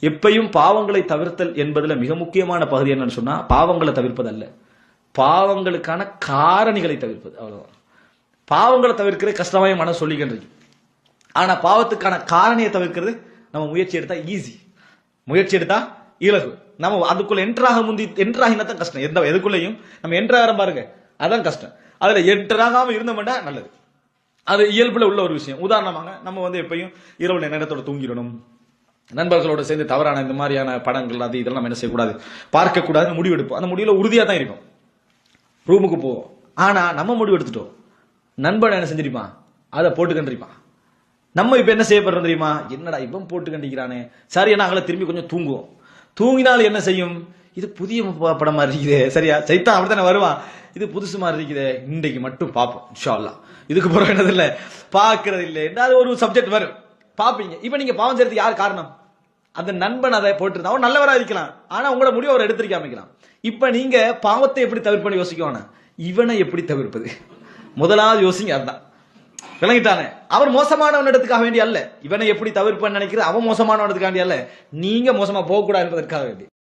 எப்பையும் பாவங்களை தவிர்த்தல் என்பதுல மிக முக்கியமான பகுதி என்னன்னு சொன்னா பாவங்களை தவிர்ப்பது அல்ல பாவங்களுக்கான காரணிகளை தவிர்ப்பது அவ்வளவுதான். பாவங்களை தவிர்க்கிறது கஷ்டமாய் மன சொல்லிக்கின்றது. ஆனா பாவத்துக்கான காரணியை தவிர்க்கிறது நம்ம முயற்சி எடுத்தா ஈஸி முயற்சி எடுத்தா இலகு. நம்ம அதுக்குள்ள என்ட்ராக முந்தி என்ட்ராகினா தான் கஷ்டம். எந்த எதுக்குள்ளேயும் நம்ம என்ட்ராகிறோம் பாருங்க அதான் கஷ்டம். அதுல என்ட்ராகாம இருந்தோம்னா நல்லது. அது இயல்புல உள்ள ஒரு விஷயம். உதாரணமாக நம்ம வந்து எப்பயும் இரவு நேரத்தோட தூங்கிடணும். நண்பர்களோடு சேர்ந்து தவறான இந்த மாதிரியான படங்கள் அது இதெல்லாம் நம்ம என்ன செய்யக்கூடாது? பார்க்கக்கூடாதுன்னு முடிவெடுப்போம் முடிவு எடுப்போம். அந்த முடிவில் உறுதியாக தான் இருக்கும். ரூமுக்கு போவோம். ஆனால் நம்ம முடிவு எடுத்துட்டோம். நண்பன் என்ன செஞ்சிருப்பான்? அதை போட்டு கண்டிருப்பான். நம்ம இப்போ என்ன செய்யப்படுறோம் தெரியுமா? என்னடா இவன் போட்டு கண்டிக்கிறானே. சரி நாங்கள திரும்பி கொஞ்சம் தூங்குவோம். தூங்கினால் என்ன செய்யும்? இது புதிய ப- படம் மாதிரி இருக்குதே. சரியா? தானே அப்படித்தானே வருவான். இது புதுசு மாதிரி இருக்குதே. இன்றைக்கு மட்டும் பார்ப்போம் இன்ஷா இதுக்கு பிறகு என்னது இல்லை? பார்க்கறது இல்லை. ஏதாவது ஒரு சப்ஜெக்ட் வரும். பாப்பீங்க. இப்ப நீங்க பாவம் செய்யறதுக்கு யார் காரணம்? அந்த நண்பன் அதை போட்டிருந்தா அவன் நல்லவராக இருக்கலாம். ஆனா உங்களோட முடிவு அவர் எடுத்திருக்காம இருக்கலாம் இப்ப நீங்க பாவத்தை எப்படி தவிர்ப்பனு யோசிக்கணும் இவனை எப்படி தவிர்ப்பது? முதலாவது யோசிங்க அதுதான். விளங்கிட்டானே. அவர் மோசமானவன் இடத்துக்காக வேண்டிய அல்ல. இவனை எப்படி தவிர்ப்பன்னு நினைக்கிறது? அவன் மோசமானவன் இடத்துக்காக வேண்டிய அல்ல. நீங்க மோசமா போகக்கூடாது என்பதற்காக வேண்டி.